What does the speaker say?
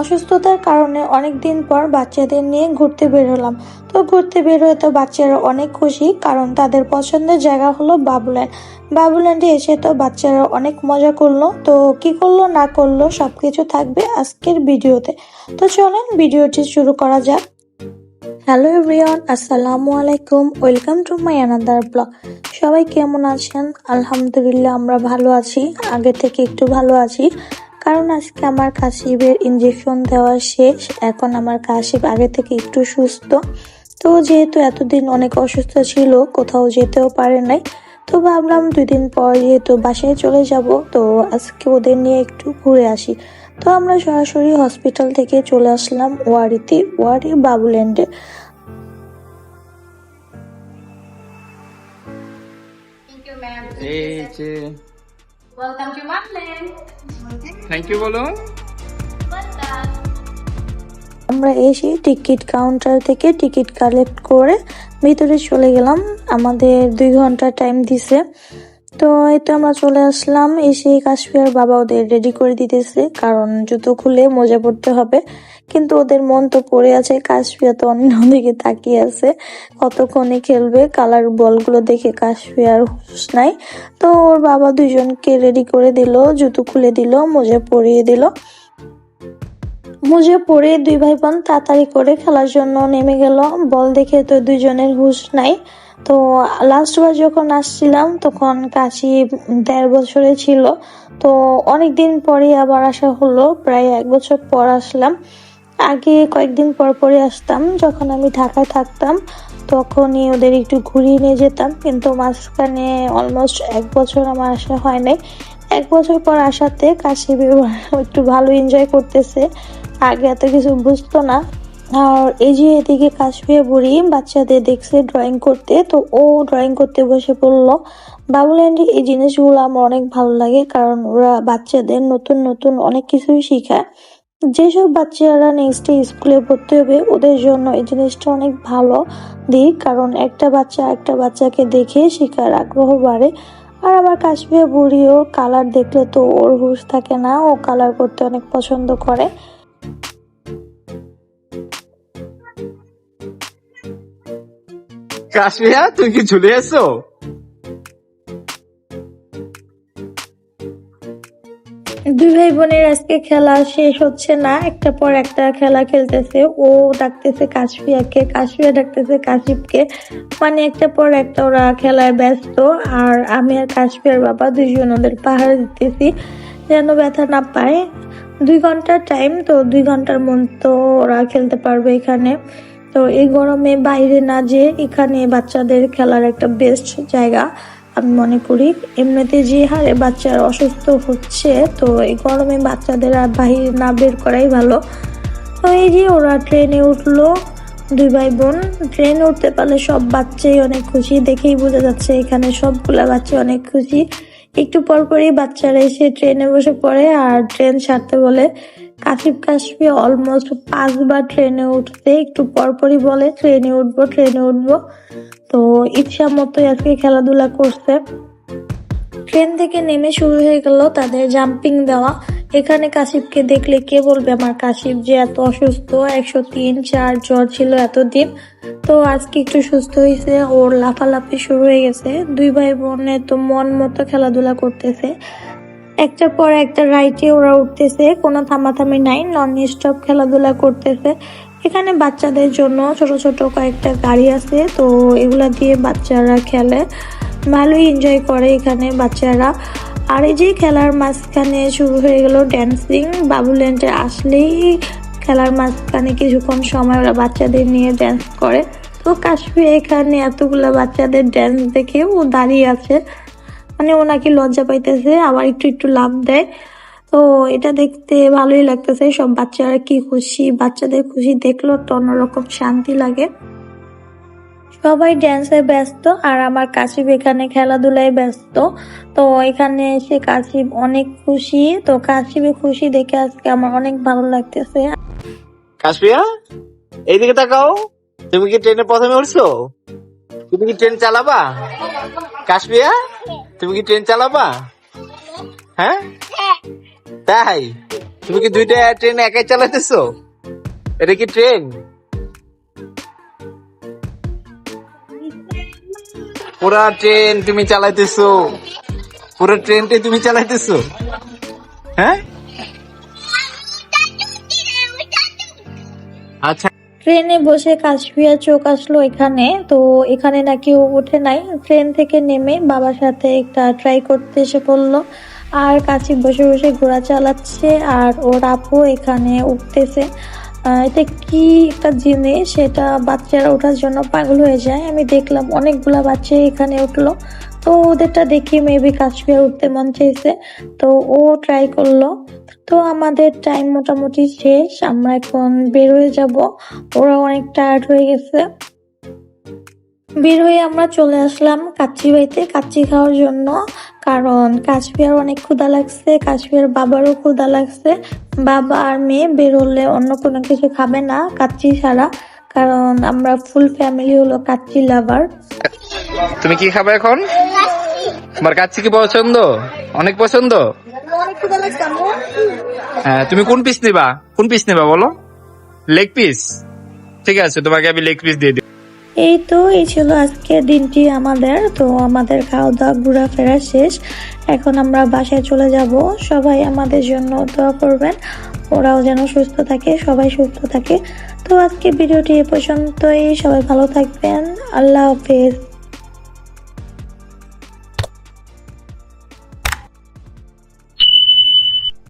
অসুস্থতার কারণে অনেক দিন পর বাচ্চাদের নিয়ে ঘুরতে বের হলাম। তো ঘুরতে বের হয়ে তো বাচ্চারা অনেক খুশি, কারণ তাদের পছন্দের জায়গা হলো বাবুল্যান্ড বাবুল্যান্ডে এসে তো বাচ্চারা অনেক মজা করল। তো কি করল, না করল, সবকিছু থাকবে আজকের ভিডিওতে। তো চলেন ভিডিওটি শুরু করা যাক। হ্যালো এভরিওয়ান, আসসালামু আলাইকুম। Welcome to my another blog. সবাই কেমন আছেন? আলহামদুলিল্লাহ, আমরা ভালো আছি। আগে থেকে একটু ভালো আছি। কারণ আজকে আমার কাশিবের ইঞ্জেকশন দেওয়া শেষ। এখন আমার কাশিব আগে থেকে একটু সুস্থ। তো যেহেতু এতদিন অনেক অসুস্থ ছিল কোথাও যেতেও পারে নাই। তো ভাবলাম দুই দিন পর যেহেতু বাসায় চলে যাব তো আজকে ওদের নিয়ে একটু ঘুরে আসি। তো আমরা সরাসরি হসপিটাল থেকে চলে আসলাম ওয়ারিতে ওয়ারি বাবুল্যান্ডে। Welcome to Marlin. Thank you বলো আমরা এসে টিকিট কাউন্টার থেকে টিকিট কালেক্ট করে ভিতরে চলে গেলাম। আমাদের দুই ঘণ্টা টাইম দিছে। তো এই তো আমরা চলে আসলাম। এসে কাশ্মীর বাবা ওদের রেডি করে দিতেছে, কারণ জুতো খুলে মোজা পড়তে হবে। কিন্তু ওদের মন তো পড়ে আছে, কাশ্মীর তো অন্যদিকে তাকিয়ে আছে। কতক্ষণে খেলবে কালার বলগুলো দেখে কাশ্মীর হুশ নাই। তো ওর বাবা দুজনকে রেডি করে দিল, জুতো খুলে দিল, মোজা পরিয়ে দিল। মুজে পরে দুই ভাই বোন তাড়াতাড়ি করে খেলার জন্য নেমে গেল। বল দেখে তো দুইজনের হুঁশ নাই। তো লাস্ট বার যখন আসছিলাম, তখন কাশি দেড় বছরে ছিল। তো অনেক দিন পরে আবার আসা হলো, প্রায় এক বছর পর আসলাম। আগে কয়েকদিন পর পরে আসতাম, যখন আমি ঢাকায় থাকতাম, তখনই ওদের একটু ঘুরিয়ে নিয়ে যেতাম। কিন্তু মাঝখানে অলমোস্ট এক বছর আমার আসা হয় নাই। এক বছর পর আসাতে কাশি একটু ভালো এনজয় করতেছে। আগে এত কিছু বুঝতো না। আর এই যে এদিকে কাশ্মীর বুড়ি বাচ্চাদের দেখছে ড্রয়িং করতে, তো ও ড্রয়িং করতে বসে পড়ল। বাবুল্যান্ডে এই জিনিসগুলো আমার অনেক ভালো লাগে কারণ ওরা বাচ্চাদের নতুন নতুন অনেক কিছুই শেখায়। যেসব বাচ্চারা নেক্সট ডে স্কুলে ভর্তি হবে, ওদের জন্য এই জিনিসটা অনেক ভালো দিক কারণ একটা বাচ্চা একটা বাচ্চাকে দেখে শেখার আগ্রহ বাড়ে। আর আমার কাশ্মীর বুড়িও কালার দেখলে তো ওর হুশ থাকে না, ও কালার করতে অনেক পছন্দ করে। কাশ্মীরা তুই কি ঝুলে এসো? দুই ভাই বোনের আজকে খেলা শেষ হচ্ছে না। একটা পর একটা খেলা খেলতেছে। ও ডাকতেছে কাশফিয়াকে, কাশফিয়া ডাকতেছে কাশিফকে। মানে একটা পর একটা ওরা খেলায় ব্যস্ত। আর আমি আর কাশফিয়ার বাবা দুইজন ওদের পাহাড় দিতেছি যেন ব্যথা না পায়। দুই ঘণ্টার টাইম তো, দুই ঘণ্টার মতো ওরা খেলতে পারবে এখানে। তো এই গরমে বাইরে না যে এখানে বাচ্চাদের খেলার একটা বেস্ট জায়গা আমি মনে করি। এমনিতে যে হারে বাচ্চারা অসুস্থ হচ্ছে, তো এই গরমে বাচ্চাদের আর বাহিরে না বের করাই ভালো। তো এই যে ওরা ট্রেনে উঠল, দুই ভাই বোন ট্রেনে উঠতে পারলে সব বাচ্চাই অনেক খুশি। দেখেই বোঝা যাচ্ছে এখানে সবগুলা বাচ্চা অনেক খুশি। একটু পর পরই বাচ্চারা এসে ট্রেনে বসে পড়ে, আর ট্রেন ছাড়তে বলে কাশিফ কাশফি অলমোস্ট পাঁচবার ট্রেনে উঠতে একটু পরপরই বলে ট্রেনে উঠবো ট্রেনে উঠবো। তো ইচ্ছা মতোই আজকে খেলাধুলা করছে। ট্রেন থেকে নেমে শুরু হয়ে গেল তাদের জাম্পিং দেওয়া। এখানে কাশিফকে দেখলে কে বলবে আমার কাশিফ যে এত অসুস্থ, একশো তিন, চার জ্বর ছিল এতদিন। তো আজকে একটু সুস্থ হয়েছে, ওর লাফালাফি শুরু হয়ে গেছে। দুই ভাই বোনে তো মন মতো খেলাধুলা করতেছে। একটা পর একটা রাইটে ওরা উঠতেছে, কোনো থামাথামি নাই নন স্টপ খেলাধুলা করতেছে। এখানে বাচ্চাদের জন্য ছোট ছোট কয়েকটা গাড়ি আছে, তো এগুলা দিয়ে বাচ্চারা খেলে। ভালোই এনজয় করে এখানে বাচ্চারা। আর এই যে খেলার মাঝখানে শুরু হয়ে গেল ড্যান্সিং বাবুল্যান্ডে আসলেই খেলার মাঝখানে কিছুক্ষণ সময় ওরা বাচ্চাদের নিয়ে ড্যান্স করে। তো কাশ্মীর এখানে এতগুলা বাচ্চাদের ড্যান্স দেখে ও দাঁড়িয়ে আছে। মানে ও নাকি লজ্জা পাইতেছে, আবার একটু একটু লাভ দেয়। তো এটা দেখতে ভালোই লাগতেছে, সব বাচ্চারা কি খুশি, বাচ্চাদের খুশি দেখলেও একটা অন্যরকম শান্তি লাগে। সবাই ড্যান্সে ব্যস্ত, আর আমার কাশিব এখানে খেলাধুলায় ব্যস্ত। তো এখানে এসে কাশিব অনেক খুশি, তো কাশিবে খুশি দেখে আজকে আমার অনেক ভালো লাগতেছে। কাশ্মীরা এইদিকে তাকাও। তুমি কি ট্রেনে প্রথমে উঠছো? তুমি কি ট্রেন চালাবা? কাশ্মীরা তুমি কি ট্রেন চালাবা? হ্যাঁ? তাই? তুমি কি দুইটা ট্রেন একাই চালাইতেছো এটা কি ট্রেন? পুরা ট্রেন তুমি চালাইতেছো। পুরো ট্রেনটাই তুমি চালাইতেছো। হ্যাঁ? আচ্ছা ট্রেনে বসে কাশফিয়া চোখ আসলো এখানে। তো এখানে নাকি ও ওঠে নাই। ট্রেন থেকে নেমে বাবার সাথে একটা ট্রাই করতে এসে পড়ল। আর কাছে বসে বসে ঘোড়া চালাচ্ছে আর ওর আপু এখানে উঠতেছে। এটা কি একটা জিনিস? সেটা বাচ্চারা ওঠার জন্য পাগল হয়ে যায়। আমি দেখলাম অনেকগুলা বাচ্চা এখানে উঠল। তো ওদেরটা দেখে মেবি কাশ্মীর উঠতে মন চাইছে। তো ও ট্রাই করল। তো আমাদের টাইম মোটামুটি শেষ। আমরা এখন বের হয়ে যাব। ওরা অনেক টায়ার্ড হয়ে গেছে। বের হয়ে আমরা চলে আসলাম কাচ্চি বাড়িতে কাচ্চি খাওয়ার জন্য। কারণ কাশ্মীর অনেক ক্ষুধা লাগছে। কাশ্মীর বাবারও ক্ষুধা লাগছে। বাবা আর মেয়ে বের হলে অন্য কোনো কিছু খাবে না কাচ্চি ছাড়া। কারণ আমরা ফুল ফ্যামিলি হলো কাচ্চি লাভার তুমি কি খাবে এখন? তোমার কাছে কি পছন্দ? অনেক পছন্দ? হ্যাঁ তুমি কোন পিস নিবা? কোন পিস নিবা বলো? লেগ পিস ঠিক আছে, তোমাকে আমি লেগ পিস দিয়ে দিই। এই তো, এই ছিল আজকের দিনটি আমাদের। তো আমাদের খাওয়া দাওয়া ঘোরাফেরা শেষ। এখন আমরা বাসায় চলে যাব। সবাই আমাদের জন্য দোয়া করবেন। ওরাও যেন সুস্থ থাকে, সবাই সুস্থ থাকে। তো আজকে ভিডিওটি এ পর্যন্তই। সবাই ভালো থাকবেন। আল্লাহ হাফেজ।